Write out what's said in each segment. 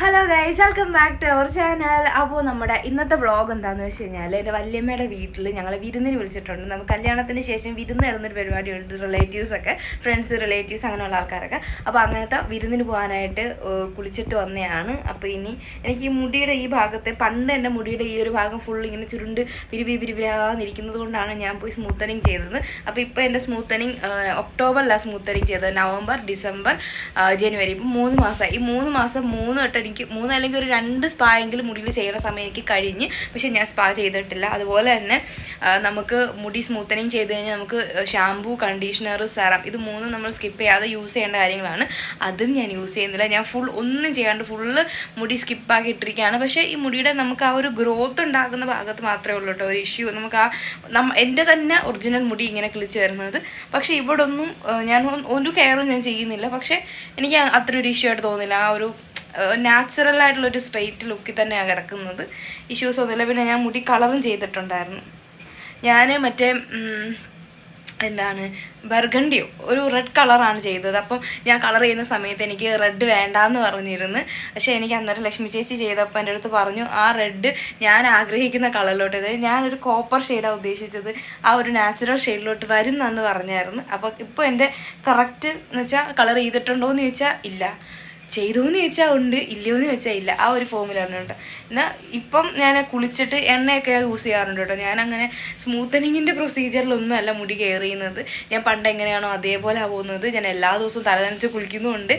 Hello guys welcome back to our channel അപ്പോൾ നമ്മുടെ ഇന്നത്തെ വ്ളോഗ് എന്താണെന്ന് വെച്ച് കഴിഞ്ഞാൽ എന്റെ വല്യമ്മയുടെ വീട്ടിൽ ഞങ്ങൾ വിരുന്നിന് വിളിച്ചിട്ടുണ്ട്. നമുക്ക് കല്യാണത്തിന് ശേഷം വിരുന്ന് തരുന്നൊരു പരിപാടിയുണ്ട് റിലേറ്റീവ്സ് ഒക്കെ ഫ്രണ്ട്സ് റിലേറ്റീവ്സ് അങ്ങനെയുള്ള ആൾക്കാരൊക്കെ. അപ്പോൾ അങ്ങനത്തെ വിരുന്നിന് പോകാനായിട്ട് കുളിച്ചിട്ട് വന്നതാണ് അപ്പോൾ ഇനി എനിക്ക് ഈ മുടിയുടെ ഈ ഭാഗത്തെ പണ്ട് എന്റെ മുടിയുടെ ഈ ഒരു ഭാഗം ഫുൾ ഇങ്ങനെ ചുരുണ്ട് പിരിവി പിരിവിരാന്നിരിക്കുന്നത് കൊണ്ടാണ് ഞാൻ പോയി സ്മൂത്തനിങ് ചെയ്തത്. അപ്പോൾ ഇപ്പോൾ എന്റെ സ്മൂത്തനിങ് ഒക്ടോബറിലാണ് സ്മൂത്തനിങ് ചെയ്തത്. നവംബർ ഡിസംബർ ജനുവരി ഇപ്പം മൂന്ന് മാസമായി ഈ മൂന്ന് മാസം മൂന്ന് വട്ടം എനിക്ക് മൂന്ന് അല്ലെങ്കിൽ ഒരു രണ്ട് സ്പാ എങ്കിലും മുടിയിൽ ചെയ്യണ സമയം എനിക്ക് കഴിഞ്ഞ് പക്ഷെ ഞാൻ സ്പാ ചെയ്തിട്ടില്ല. അതുപോലെ തന്നെ നമുക്ക് മുടി സ്മൂത്തനിങ് ചെയ്ത് കഴിഞ്ഞാൽ നമുക്ക് ഷാംപൂ കണ്ടീഷണർ സെറം ഇത് മൂന്നും നമ്മൾ സ്കിപ്പ് ചെയ്യാതെ യൂസ് ചെയ്യേണ്ട കാര്യങ്ങളാണ്. അതും ഞാൻ യൂസ് ചെയ്യുന്നില്ല. ഞാൻ ഫുൾ ഒന്നും ചെയ്യാണ്ട് ഫുള്ള് മുടി സ്കിപ്പാക്കി ഇട്ടിരിക്കുകയാണ്. പക്ഷേ ഈ മുടിയുടെ നമുക്ക് ആ ഒരു ഗ്രോത്ത് ഉണ്ടാകുന്ന ഭാഗത്ത് മാത്രമേ ഉള്ളൂ കേട്ടോ ഒരു ഇഷ്യൂ നമുക്ക് ആ എന്റെ തന്നെ ഒറിജിനൽ മുടി ഇങ്ങനെ കിളിച്ച് വരുന്നത്. പക്ഷേ ഇവിടെ ഒന്നും ഞാൻ ഒരു കെയറും ഞാൻ ചെയ്യുന്നില്ല. പക്ഷേ എനിക്ക് അത്ര ഒരു ഇഷ്യൂ ആയിട്ട് തോന്നുന്നില്ല. ആ ഒരു നാച്ചുറൽ ആയിട്ടുള്ള ഒരു സ്ട്രെയിറ്റ് ലുക്കിൽ തന്നെയാണ് കിടക്കുന്നത്. ഇഷ്യൂസ് ഒന്നുമില്ല പിന്നെ ഞാൻ മുടി കളറും ചെയ്തിട്ടുണ്ടായിരുന്നു. ഞാൻ മറ്റേ എന്താണ് ബർഗണ്ടിയോ ഒരു റെഡ് കളറാണ് ചെയ്തത്. അപ്പം ഞാൻ കളർ ചെയ്യുന്ന സമയത്ത് എനിക്ക് റെഡ് വേണ്ടാന്ന് പറഞ്ഞിരുന്നു. പക്ഷേ എനിക്ക് അന്നേരം ലക്ഷ്മി ചേച്ചി ചെയ്തപ്പോൾ എന്റെ അടുത്ത് പറഞ്ഞു ആ റെഡ് ഞാൻ ആഗ്രഹിക്കുന്ന കളറിലോട്ട് അതായത് ഞാനൊരു കോപ്പർ ഷെയ്ഡാണ് ഉദ്ദേശിച്ചത്. ആ ഒരു നാച്ചുറൽ ഷെയ്ഡിലോട്ട് വരുന്നെന്ന് പറഞ്ഞായിരുന്നു. അപ്പോൾ ഇപ്പോൾ എന്റെ കറക്റ്റ് എന്ന് വെച്ചാൽ കളർ ചെയ്തിട്ടുണ്ടോ എന്ന് ചോദിച്ചാൽ ഇല്ല. ചെയ്തോന്ന് ചോദിച്ചാൽ ഉണ്ട് ഇല്ലയോന്ന് ചോദിച്ചാൽ ഇല്ല. ആ ഒരു ഫോമിലാണ് കേട്ടോ. എന്നാൽ ഇപ്പം ഞാൻ കുളിച്ചിട്ട് എണ്ണയൊക്കെ യൂസ് ചെയ്യാറുണ്ട് കേട്ടോ. ഞാൻ അങ്ങനെ സ്മൂത്തനിങ്ങിന്റെ പ്രൊസീജിയറിലൊന്നും അല്ല മുടി കെയർ ചെയ്യുന്നത്. ഞാൻ പണ്ട് എങ്ങനെയാണോ അതേപോലെ പോകുന്നത്. ഞാൻ എല്ലാ ദിവസവും തലനനച്ച് കുളിക്കുന്നുമുണ്ട്.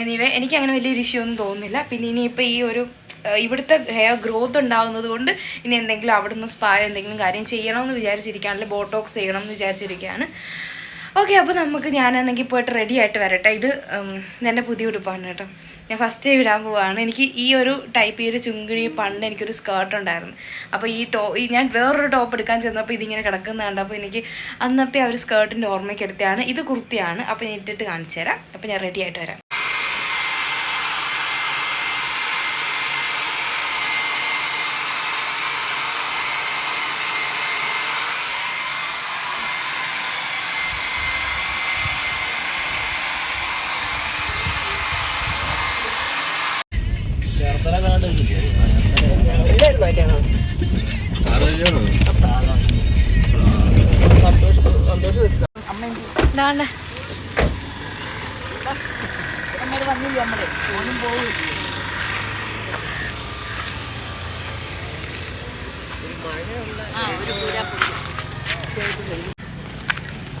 എനിവേ എനിക്ക് അങ്ങനെ വലിയൊരു ഇഷ്യൂ ഒന്നും തോന്നുന്നില്ല. പിന്നെ ഇനിയിപ്പോൾ ഈ ഒരു ഇവിടുത്തെ ഹെയർ ഗ്രോത്ത് ഉണ്ടാവുന്നത് കൊണ്ട് ഇനി എന്തെങ്കിലും അവിടുന്ന് സ്പാ എന്തെങ്കിലും കാര്യം ചെയ്യണമെന്ന് വിചാരിച്ചിരിക്കുകയാണല്ലോ ബോട്ടോക്സ് ചെയ്യണം എന്ന് വിചാരിച്ചിരിക്കുകയാണ് ഓക്കെ അപ്പോൾ നമുക്ക് ഞാനാണെങ്കിൽ പോയിട്ട് റെഡി ആയിട്ട് വരട്ടെ. ഇത് എന്റെ പുതിയ ഉടുപ്പാണ് കേട്ടോ. ഞാൻ ഫസ്റ്റ് വിടാൻ പോവാണ്. എനിക്ക് ഈ ഒരു ടൈപ്പ് ഈ ഒരു ചുങ്കിഴി പണ്ട് എനിക്കൊരു സ്കേർട്ട് ഉണ്ടായിരുന്നു. അപ്പോൾ ഈ ടോ ഈ ഞാൻ വേറൊരു ടോപ്പ് എടുക്കാൻ ചെന്നപ്പോൾ ഇതിങ്ങനെ കിടക്കുന്ന കണ്ടപ്പോൾ എനിക്ക് അന്നത്തെ ആ ഒരു സ്കേർട്ടിന്റെ ഓർമ്മയ്ക്ക് എടുത്തതാണ്. ഇത് കുർത്തിയാണ്. അപ്പോൾ ഞാൻ ഇട്ടിട്ട് കാണിച്ചു തരാം അപ്പോൾ ഞാൻ റെഡി ആയിട്ട് വരാം. ഇതാണ്ട്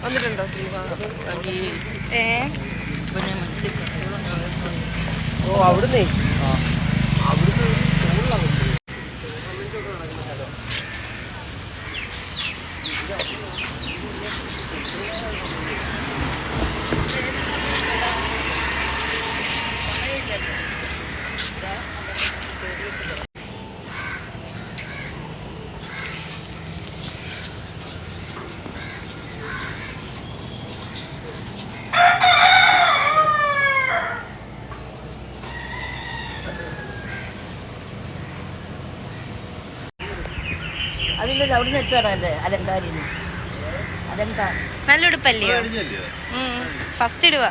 വന്നിട്ടുണ്ടോ ഓ അവിടുന്ന്? എടുത്തു തരാല്ലേ? അലങ്കാരിന്ന് അതെന്താ? നല്ല ഉടുപ്പല്ലേ? ഫസ്റ്റ് ഇടുക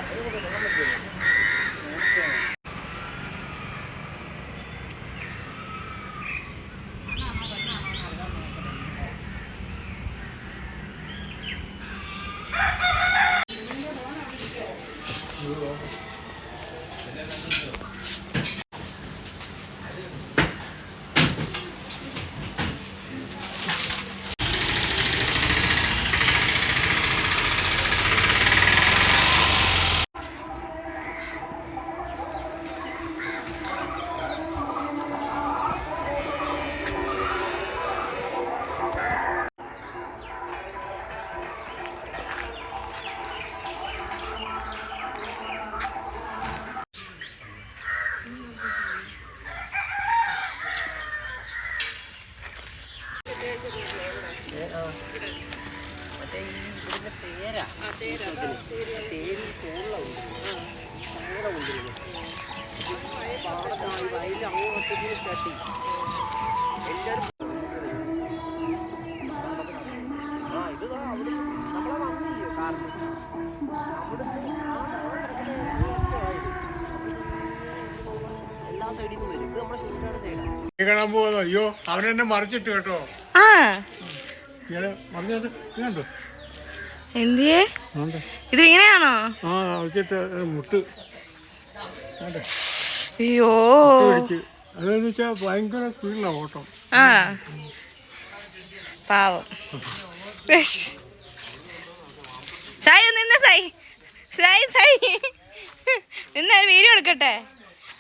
തട്ടി എല്ലാവരും ആ ഇത് അവിടെ നമ്മളെ വന്നില്ലയോ കാരണം ആ സൈഡിൽ നിന്ന് വരും ഇത് നമ്മുടെ ശുദ്ധിയുടെ സൈഡാണ് കാണാൻ പോകുന്നു. അയ്യോ അവനെന്നെ മറിച്ചിട്ട് കേട്ടോ. ആ. ഇയാളെ മറിച്ചിട്ട് കണ്ടോ? എന്തിയേ? ഇത് വീണയാണോ? ആ മുട്ട്. അയ്യോ. അതെന്ന് വെച്ചാൽ ഭയങ്കര സ്പീഡിലാണ് ഓട്ടം. ആ. പാവം. സായി നിന്ന സായി. സായി സായി. നിന്ന ഒരു വീഡിയോ എടുക്കട്ടെ?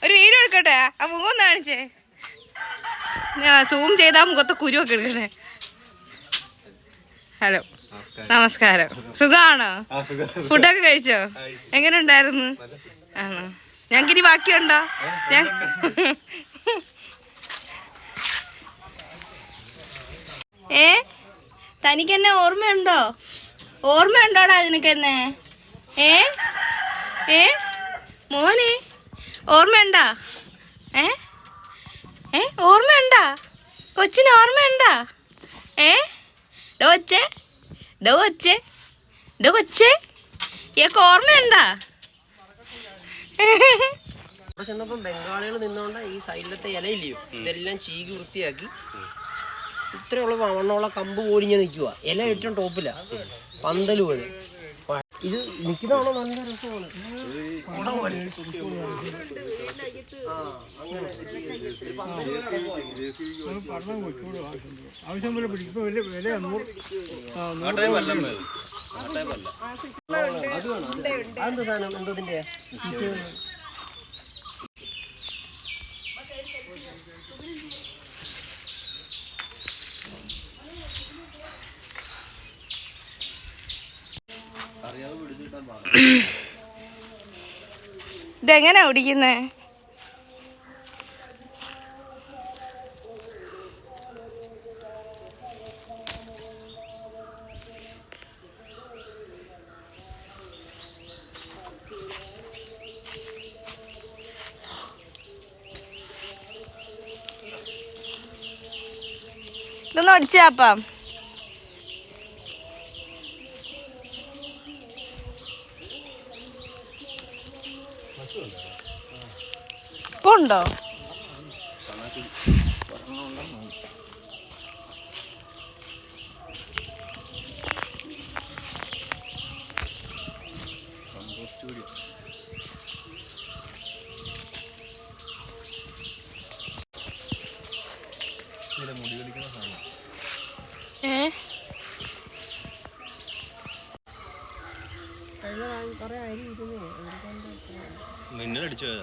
ഒരു വീഡിയോ എടുക്കട്ടെ? ആ മുഖം ഒന്ന് കാണിച്ചേ. സൂം ചെയ്താ മുഖത്തെ കുരുവൊക്കെ എടുക്കണേ. ഹലോ. നമസ്കാരം. സുഖമാണോ ഫുഡൊക്കെ കഴിച്ചോ? എങ്ങനെ ഉണ്ടായിരുന്നു? ആണോ? ഞങ്ങൾക്കിനി ബാക്കിയുണ്ടോ? ഞാൻ ഏ? തനിക്കെന്നെ ഓർമ്മയുണ്ടോ? ഓർമ്മയുണ്ടോടാ നിനക്കെന്നെ? ഏ? ഏ? മോനെ ഓർമ്മയുണ്ടാ? ഏ? ഏ? ഓർമ്മയുണ്ടാ? കൊച്ചിന് ഓർമ്മയുണ്ടാ? ഏ? ഡോ വച്ചേ ഡോ വച്ചേ ഡോ വച്ചേ ഇയൊക്കെ ഓർമ്മയുണ്ടാ? അവിടെ ചെന്നപ്പം ബംഗാളികൾ നിന്നോണ്ട് ഈ സൈഡിലത്തെ ഇലയില്ലയോ ഇതെല്ലാം ചീകി വൃത്തിയാക്കി ഇത്രയുള്ള വണ്ണമുള്ള കമ്പ് പോലിങ്ങനെ നിൽക്കുക ഇല ഏറ്റവും ടോപ്പില പന്തൽ പോലെ ഇത് നിൽക്കുന്നതാണോ നല്ല രസമാണ് ആവശ്യം പോലെ പിടിക്കും വില അതെന്താ സാധനം എന്തതിന്റെ ഇതെങ്ങനാ ഓടിക്കുന്നേ? ഇതൊന്നും അടിച്ചാപ്പം. ഇപ്പൊ ഉണ്ടോ?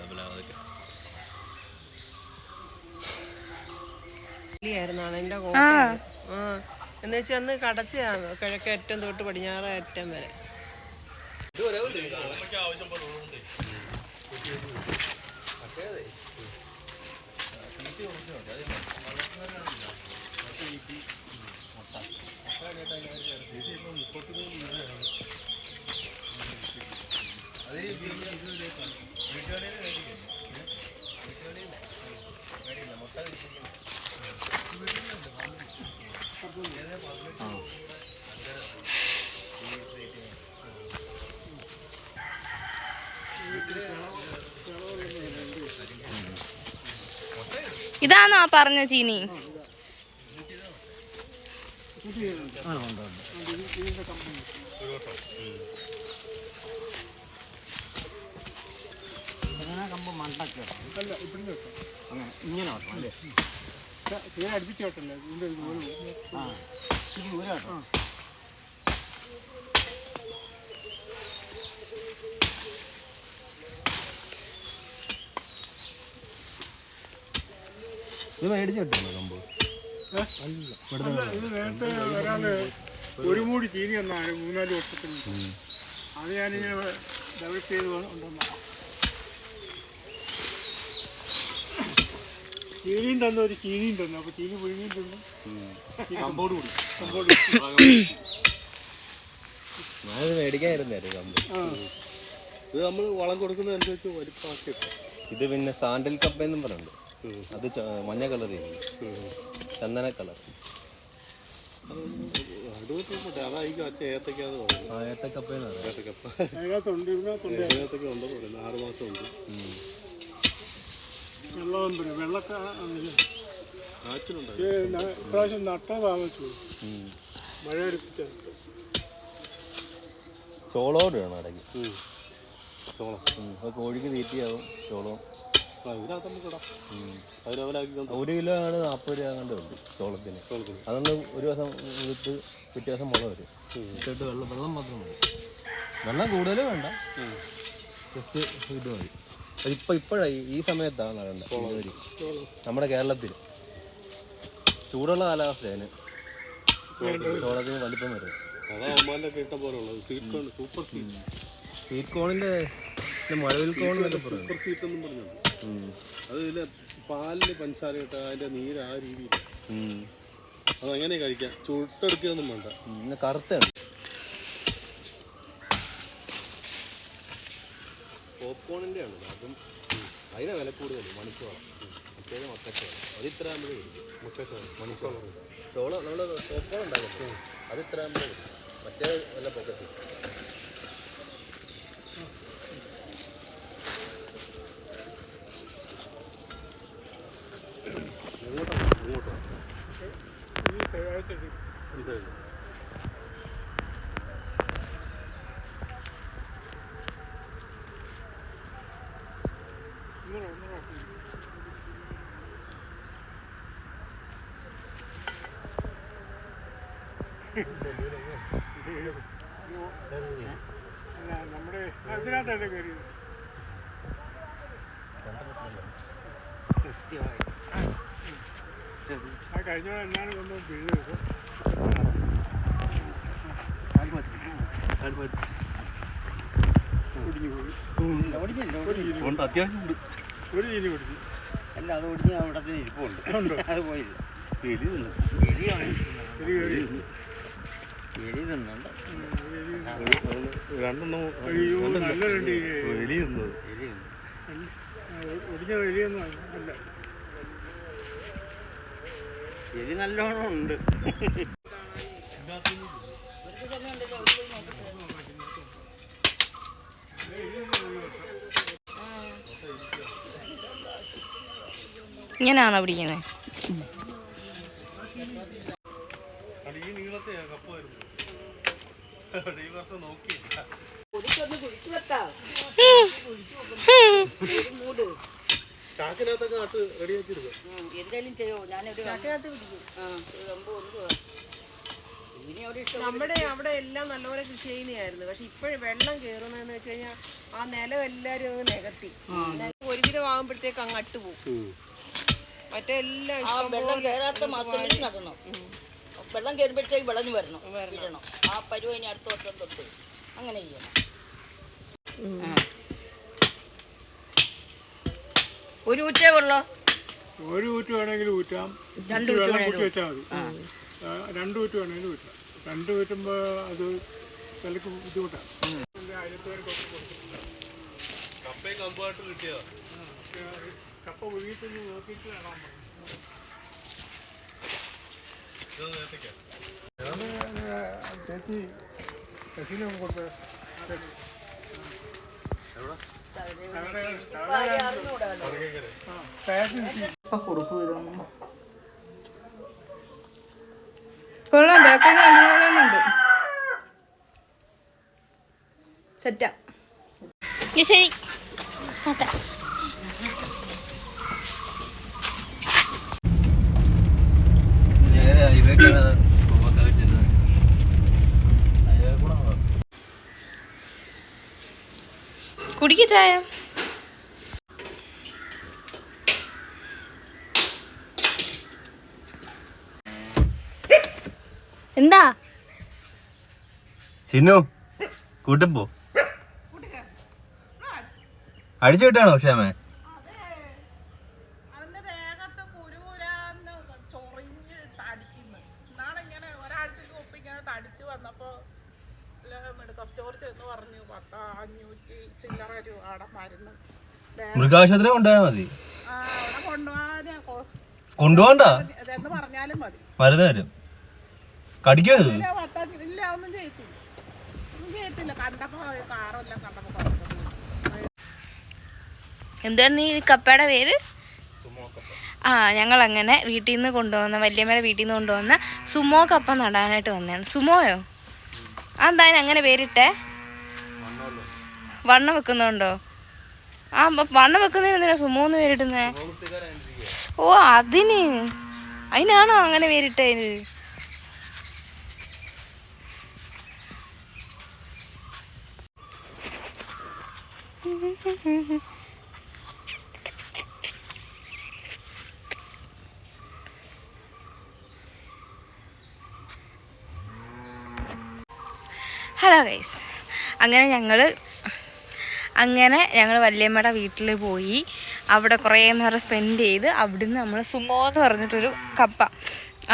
പിന്നെ അതൊക്കെ. എന്ന് വെച്ചാൽ അന്ന് കടച്ചതാണ് കിഴക്കേറ്റം തൊട്ട് പടിഞ്ഞാറ് അറ്റം വരെ. ഇതാണോ പറഞ്ഞ ചീനി? തീരെ ഒരു ആ ഇത് മേടിച്ചിട്ടോ കമ്പ്? അല്ല, ഇത് നേരത്തെ ഒരാൾ ഒരു മൂടി ചീനി തന്നാണ് മൂന്നാൽ വർഷത്തിന്. അത് ഞാനിങ്ങനെ ഡെവലപ്പ് ചെയ്ത് ഉണ്ടെന്നാ ചീനിയും തന്നു ഒരു ചീനിയും തന്നു അപ്പൊ ചീനി പുഴുങ്ങിയും തന്നു കമ്പോട് കൂടി. കമ്പോട് ഞാനിത് മേടിക്കായിരുന്നായിരുന്നു കമ്പ്. ആ. ഇത് നമ്മൾ വളം കൊടുക്കുന്നതനുസരിച്ച് വലിപ്പമാക്കി ഇത് പിന്നെ സാൻഡൽ കപ്പ എന്നും പറയുന്നുണ്ട് അത് മഞ്ഞ കളർ ചന്ദന കളർ ഏത്തക്കപ്പ. പറയുന്നത് ആറ് മാസം ഉണ്ട്. വെള്ളം പിന്നെ വെള്ളക്ക ഇപ്രാവശ്യം നട്ട താമസിച്ചു മഴ അടുപ്പിച്ച. ചോളോട് വേണം ഇടയ്ക്ക്. ചോളം. അത് കോഴിക്ക് തീറ്റയാവും ചോളം ഇതിനകത്ത് നമുക്ക് ഒരു കിലോ ആണ് നാൽപ്പത് രൂപ കണ്ടേ ഉണ്ട് ചോളത്തിന്. അതൊന്ന് ഒരു ദിവസം എടുത്ത് പിറ്റേ ദിവസം മുള വരും. ഇട്ടിട്ട് വെള്ളം വെള്ളം മാത്രം മതി. വെള്ളം കൂടുതൽ വേണ്ട. ജസ്റ്റ് ഇത് മതി. അതിപ്പോൾ ഇപ്പോഴായി ഈ സമയത്താണ് നടേണ്ടത്. നമ്മുടെ കേരളത്തിൽ. ചൂടുള്ള കാലാവസ്ഥയാണ് ചോളത്തിന് വലിപ്പം സ്വീറ്റ് സ്വീറ്റ് കോണിന്റെ മഴവിൽ കോൺ സൂപ്പർ സീറ്റ് എന്നും പറഞ്ഞുണ്ട് അത് ഇതിൽ പാലിൽ പഞ്ചസാര ഇട്ട അതിന്റെ നീര് ആ രീതിയിൽ. അതങ്ങനെ കഴിക്കാം. ചുട്ടെടുക്കുകയൊന്നും വേണ്ട. പിന്നെ പോപ്കോണിന്റെ ആണ് അതും അതിന് വില കൂടുതൽ മണിച്ചോളം. മറ്റേത് മക്കച്ചോളം അത് ഇത്ര ആകുമ്പോഴേ വരും. മുക്കച്ചോളം മണിച്ചോളം. ചോളം നമ്മൾ പോപ്കോൺ ഉണ്ടാക്കും അത് ഇത്ര ആകുമ്പോഴേ വരും. മറ്റേ നല്ല പൊക്കത്തിൽ ഈ ശനിയാഴ്ച ഇത് ഇങ്ങനെ ഒന്നും നോക്കില്ല. അല്ല, നമ്മുടെ അതിനകത്തല്ലേ കയറിയത് ആ കഴിഞ്ഞ എന്നാണ് കൊണ്ട് വീഴുന്നത് ഒടിഞ്ഞു പോയി ഉണ്ട് അത്യാവശ്യം ഉണ്ട് ഒരു ചീനി പിടിച്ചു അല്ല അത് ഒടിഞ്ഞ് അവിടെ തന്നെ ഇരിപ്പുണ്ട് അത് പോയില്ല എലി തിന്നു എലി എലി തിന്നുണ്ട് രണ്ടെണ്ണം എലി തിന്നത് എലി തിന്നു ഒടിഞ്ഞ എലിയൊന്നും അല്ല. എലി നല്ലോണം ഉണ്ട്. ഇങ്ങനെയാണോ പിടിക്കുന്നത് ഈ നീളത്തെ കപ്പ വരുന്നു നോക്കിയില്ല. ചാക്കിനകത്തൊക്കെ നട്ട് റെഡിയാക്കി എടുക്കുക എന്തായാലും ചെയ്യോ? ഞാനൊരു നമ്മുടെ അവിടെ എല്ലാം നല്ലപോലെ കൃഷി ചെയ്യുന്നതായിരുന്നു. പക്ഷെ ഇപ്പോഴും വെള്ളം കയറുന്നതെന്ന് വെച്ച് കഴിഞ്ഞാൽ ആ നിലം എല്ലാരും അങ്ങ് നികത്തി. ഒരു കിലോ ആകുമ്പോഴത്തേക്ക് അങ്ങ് അട്ടുപോകും മറ്റേ എല്ലാം വെള്ളം കയറാത്ത മാസങ്ങളിൽ നടണം. വെള്ളം കയറുമ്പോഴത്തേക്ക് വിളഞ്ഞു വരണം. വരണം. ആ പരുവ ഇനി അടുത്ത വർഷം തൊട്ട്. അങ്ങനെ ചെയ്യണം. ഒരു ഊറ്റേ ഉള്ളോ? ഒരു ഊറ്റ് വേണമെങ്കിൽ ഊറ്റാം. രണ്ട് ഊറ്റ വെള്ളം കൂട്ടി വെച്ചാൽ മതി. രണ്ട് ഊറ്റ് വേണമെങ്കിൽ ഊറ്റാം. രണ്ട് ഊറ്റുമ്പോൾ അത് വിലക്ക് ബുദ്ധിമുട്ടാണ്. കപ്പയും കമ്പുമായിട്ട് കിട്ടിയതാ കപ്പ ഒഴുകിയിട്ട് നോക്കിയിട്ട് നേരത്തേക്കാ ചേച്ചി ശശിനെ കൊടുത്ത്. കൊള്ളാം ബേക്കറി നല്ലോണമുണ്ട് സെറ്റാ. ശരി. ചായ എന്താ? ചിന്നു പോ. അടിച്ചു വിട്ടാണോ ക്ഷേമേ? മരുന്ന് മൃഗാശുപത്രി കൊണ്ടുപോയാൽ മതി. ആ, അവിടെ കൊണ്ടുപോകാൻ കൊണ്ടുപോകണ്ട. എന്ന് പറഞ്ഞാലും മതി. മരുന്ന് തരും. കടിക്കോ ഇത്? ഇല്ല ഇല്ല ഒന്നും ചെയ്യത്തില്ല. ഒന്നും ചെയ്യത്തില്ല. കണ്ടപ്പോ കാറെല്ലാം കണ്ടപ്പോ കുറച്ചൊന്നും എന്താണ് ഈ കപ്പയുടെ പേര്? ആ ഞങ്ങൾ അങ്ങനെ വീട്ടിൽ നിന്ന് കൊണ്ടുവന്ന വല്യമ്മയുടെ വീട്ടിൽ നിന്ന് കൊണ്ടുവന്ന സുമോ കപ്പ നടാനായിട്ട് വന്നതാണ്. സുമോയോ? ആ എന്തായാലും അങ്ങനെ പേരിട്ടെ? വണ്ണം വെക്കുന്നുണ്ടോ? ആ വണ്ണം വെക്കുന്നതിന് മൂന്ന് പേരിടുന്നേ? ഓ അതിന്. അതിനാണോ അങ്ങനെ പേരിട്ടത്? Hello guys. അങ്ങനെ ഞങ്ങൾ അങ്ങനെ ഞങ്ങൾ വല്യമ്മയുടെ വീട്ടിൽ പോയി. അവിടെ കുറേ നേരം സ്പെൻഡ് ചെയ്ത് അവിടുന്ന് നമ്മൾ സുമോ എന്ന് പറഞ്ഞിട്ടൊരു കപ്പ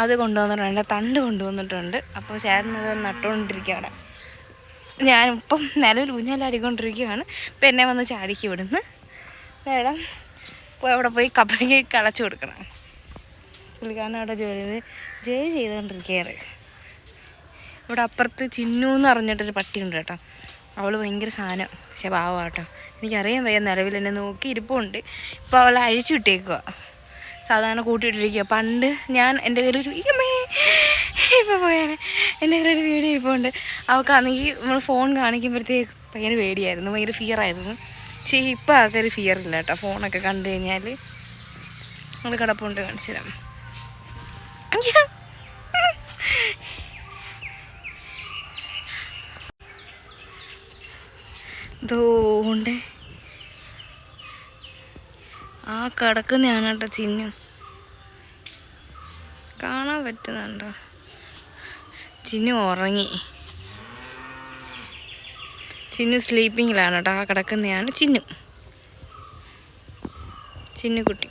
അത് കൊണ്ടുവന്നിട്ടുണ്ട് തണ്ട് കൊണ്ടുവന്നിട്ടുണ്ട്. അപ്പോൾ ചേട്ടൻ അത് നട്ടുകൊണ്ടിരിക്കുക ഞാനിപ്പം നിലവിൽ ഊഞ്ഞാലാടിക്കൊണ്ടിരിക്കുകയാണ് ഇപ്പം എന്നെ വന്ന് ചാടിക്ക് ഇവിടുന്ന്. മേഡം അവിടെ പോയി കപ്പയ്ക്ക് കളച്ചു കൊടുക്കണം. പുള്ളിക്കാരൻ അവിടെ ജോലി ജോലി ചെയ്തുകൊണ്ടിരിക്കുകയാണ്. ഇവിടെ അപ്പുറത്ത് ചിന്നു എന്ന് പറഞ്ഞിട്ടൊരു പട്ടിയുണ്ട് കേട്ടോ. അവൾ ഭയങ്കര സാധനം പക്ഷെ പാവം കേട്ടോ എനിക്കറിയാൻ വയ്യ നിലവിൽ എന്നെ നോക്കി ഇരിപ്പുണ്ട്. ഇപ്പോൾ അവളെ അഴിച്ചു വിട്ടേക്കുക സാധാരണ കൂട്ടിയിട്ടിരിക്കുക പണ്ട് ഞാൻ എന്റെ ഇമ്മേ ഇപ്പോൾ പോയാൽ എന്റെ കയ്യിലൊരു വീഡിയോ ഇരിപ്പുണ്ട്. അവൾക്കാണെങ്കിൽ നമ്മൾ ഫോൺ കാണിക്കുമ്പോഴത്തേക്ക് ഭയങ്കര പേടിയായിരുന്നു ഭയങ്കര ഫിയർ ആയിരുന്നു. പക്ഷേ ഇപ്പോൾ ആൾക്കൊരു ഫിയർ ഇല്ല കേട്ടോ. ഫോണൊക്കെ കണ്ടു കഴിഞ്ഞാൽ നമ്മൾ കിടപ്പുണ്ട് കാണിച്ചു തരാം. അയ്യോ. ആ കിടക്കുന്നതാണ് കേട്ടോ ചിന്നു കാണാൻ പറ്റുന്നുണ്ടോ? ചിന്നു ഉറങ്ങി. ചിന്നു സ്ലീപ്പിങ്ങിലാണ് കേട്ടോ. ആ കിടക്കുന്നതാണ് ചിന്നു ചിന്നുകുട്ടി